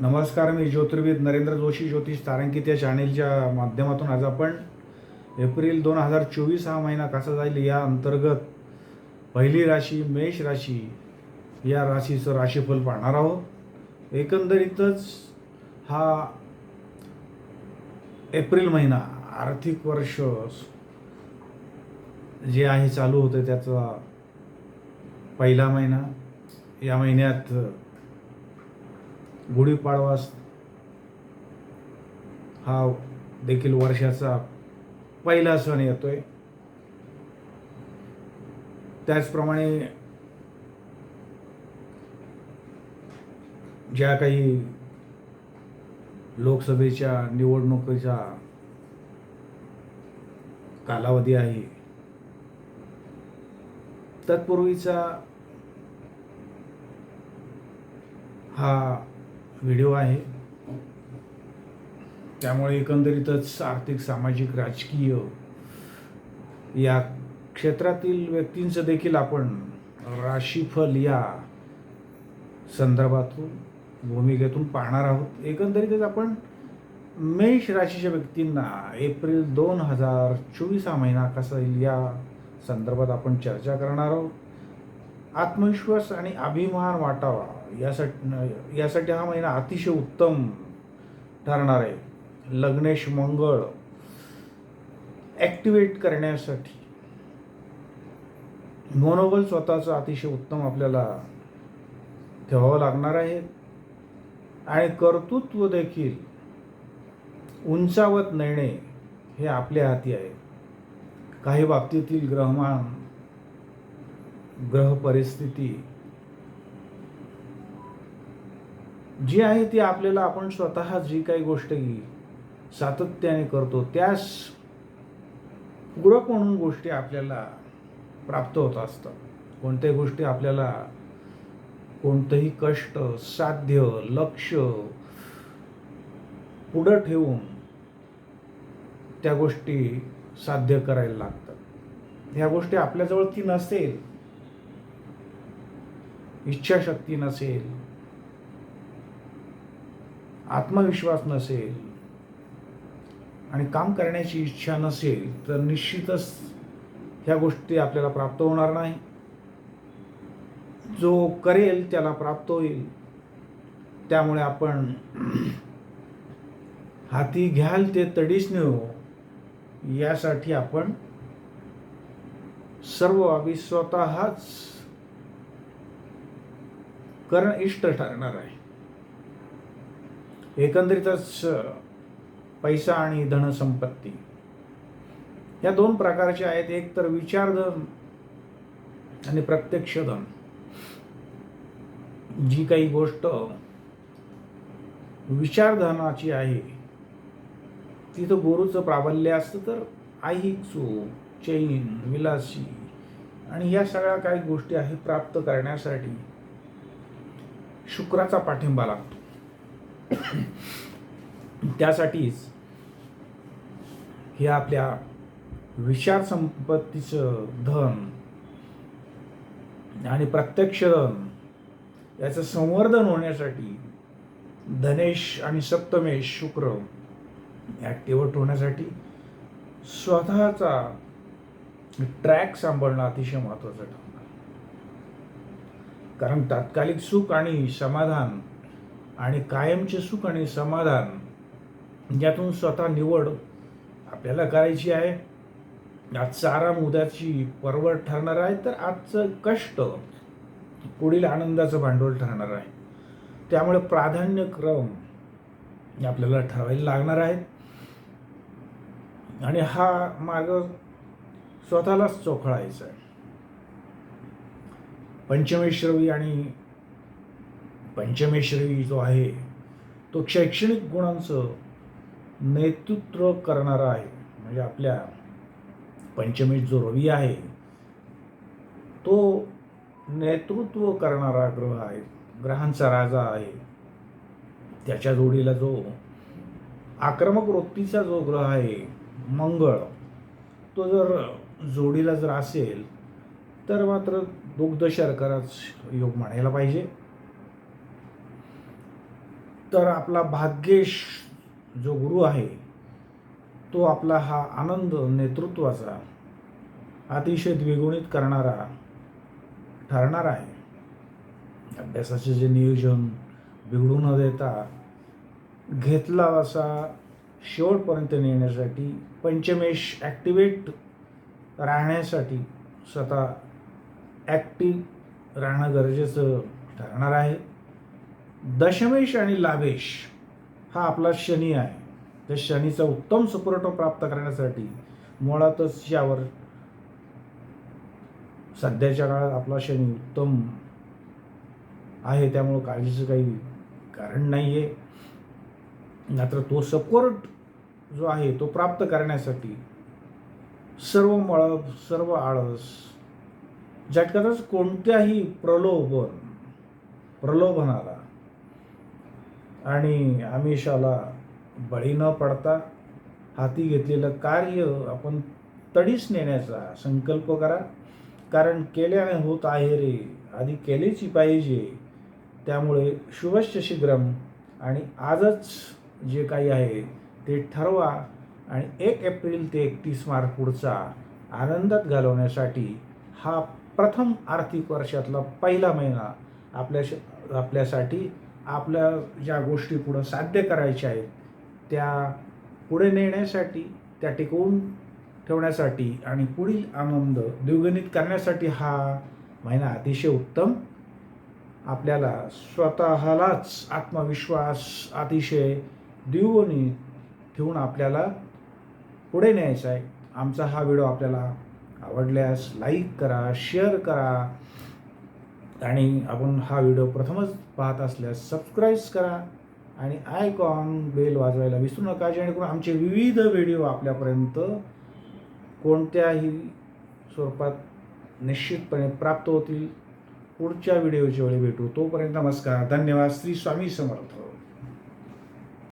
नमस्कार मी ज्योतिर्विद नरेंद्र जोशी ज्योतिष तारांकित या चॅनेलच्या माध्यमातून आज आपण एप्रिल दोन हजार चोवीस हा महिना कसा जाईल या अंतर्गत पहिली राशी मेष राशी या राशीचं राशीफल पाहणार आहोत. एकंदरीतच हा एप्रिल महिना आर्थिक वर्ष जे आहे चालू होतं त्याचा पहिला महिना. या महिन्यात गुढीपाडवा हा देखील वर्षाचा पहिला सण येतोय. त्याचप्रमाणे ज्या काही लोकसभेच्या निवडणुकीचा कालावधी आहे तत्पूर्वीचा हा व्हिडिओ आहे. त्यामुळे एकंदरीतच आर्थिक सामाजिक राजकीय या क्षेत्रातील व्यक्तींचं देखील आपण राशीफल या संदर्भातून भूमिकेतून पाहणार आहोत. एकंदरीतच आपण मेष राशीच्या व्यक्तींना एप्रिल दोन हजार चोवीस हा महिना कसा येईल या संदर्भात आपण चर्चा करणार आहोत. आत्मविश्वास आणि अभिमान वाटावा यासाठी यासाठी हा महिना अतिशय उत्तम ठरणार आहे. लग्नेश मंगळ ॲक्टिवेट करण्यासाठी. मनोबल स्वतःचं अतिशय उत्तम आपल्याला ठेवावं लागणार आहे. आणि कर्तृत्व देखील उंचावत नेणे हे आपल्या हाती आहे. काही बाबतीतील ग्रहमान ग्रह परिस्थिती जी आहे ती आपल्याला आपण स्वतः जी काही गोष्ट सातत्याने करतो त्यास पूरक म्हणून गोष्टी आपल्याला प्राप्त होत असतात. कोणत्याही गोष्टी आपल्याला कोणतंही कष्ट साध्य लक्ष पुढं ठेवून त्या गोष्टी साध्य करायला लागतात. ह्या गोष्टी आपल्याजवळ ती नसेल इच्छाशक्ती नसेल आत्मविश्वास नसेल आणि काम करण्याची इच्छा नसेल तर निश्चितच ह्या गोष्टी आपल्याला प्राप्त होणार नाही. जो करेल त्याला प्राप्त होईल. त्यामुळे आपण हाती घ्याल ते तडीच नेऊ यासाठी आपण सर्व बाबी स्वतःच करण इष्ट ठरणार आहे. एकंदरीतच पैसा आणि धनसंपत्ती. या दोन प्रकारचे आहेत. एक तर विचारधन आणि प्रत्यक्ष धन. जी काही गोष्ट विचारधनाची आहे तिथं गोरूचं प्राबल्य असतं तर ऐहिक चूक चैन विलासी आणि या सगळ्या काही गोष्टी आहेत प्राप्त करण्यासाठी शुक्राचा पाठिंबा लागतो. त्यासाठीच हे आपल्या विचार संपत्तीचं धन आणि प्रत्यक्ष धन याचं संवर्धन होण्यासाठी धनेश आणि सप्तमेश शुक्र ॲक्टिवेट होण्यासाठी स्वतःचा ट्रॅक सांभाळणं अतिशय महत्त्वाचं ठरणार. कारण तात्कालिक सुख आणि समाधान आणि कायमचे सुख आणि समाधान यातून स्वतः निवड आपल्याला करायची आहे. आजचा आराम उद्याची परवड ठरणार आहे तर आजचं कष्ट पुढील आनंदाचं भांडवल ठरणार आहे. त्यामुळे प्राधान्यक्रम आपल्याला ठरवायला लागणार आहे. आणि हा मार्ग स्वतःलाच चोखळायचा आहे. पंचमेश आणि पंचमेश्वरी जो आहे तो शैक्षणिक गुणांचं नेतृत्व करणारा आहे. म्हणजे आपल्या पंचमेश जो रवी आहे तो नेतृत्व करणारा ग्रह आहे ग्रहांचा राजा आहे. त्याच्या जोडीला जो आक्रमक वृत्तीचा जो ग्रह आहे मंगळ तो जर जोडीला जर असेल तर मात्र दुग्ध शर्कराच योग म्हणायला पाहिजे. तर आपला भाग्येश जो गुरु आहे तो आपला हा आनंद नेतृत्वाचा अतिशय द्विगुणित करणारा ठरणार आहे. अभ्यासाचे जे नियोजन बिघडू न देता घेतला असा शेवटपर्यंत नेण्यासाठी पंचमेश ॲक्टिवेट राहण्यासाठी स्वतः ॲक्टिव्ह राहणं गरजेचं ठरणार आहे. दशमेश आणि लाभेश हा आपला शनी आहे. त्या शनीचा उत्तम सपोर्ट प्राप्त करण्यासाठी मुळातच यावर सध्याच्या काळात आपला शनी उत्तम आहे त्यामुळं काळजीचं काही कारण नाही आहे मात्र तो सपोर्ट जो आहे तो प्राप्त करण्यासाठी सर्व मळब सर्व आळस झटक्यातच कोणत्याही प्रलोभन प्रलोभनाला आणि आमिषाला बळी न पडता हाती घेतलेलं कार्य आपण तडीस नेण्याचा संकल्प करा. कारण केल्याने होत आहे रे. आधी केलीची पाहिजे. त्यामुळे शुभश्च शीघ्रम आणि आजच जे काही आहे ते ठरवा आणि एक एप्रिल ते एकतीस मार्च पुढचा आनंदात घालवण्यासाठी हा प्रथम आर्थिक वर्षातला पहिला महिना आपल्या आपल्यासाठी आपल्या ज्या गोष्टी पुढं साध्य करायच्या आहेत त्या पुढे नेण्यासाठी त्या टिकवून ठेवण्यासाठी आणि पुढील आनंद द्विगणित करण्यासाठी हा महिना अतिशय उत्तम आपल्याला स्वतःलाच आत्मविश्वास अतिशय द्विगुणी ठेवून आपल्याला पुढे न्यायचा आहे. आमचा हा व्हिडिओ आपल्याला आवडल्यास लाईक करा शेअर करा. आणि आपण हा व्हिडिओ प्रथमच पाहत असल्यास सबस्क्राईब करा आणि आयकॉन बेल वाजवायला विसरू नका जेणेकरून आमचे विविध व्हिडिओ आपल्यापर्यंत कोणत्याही स्वरूपात निश्चितपणे प्राप्त होतील. पुढच्या व्हिडिओच्या वेळी भेटू. तोपर्यंत नमस्कार. धन्यवाद. श्री स्वामी समर्थ.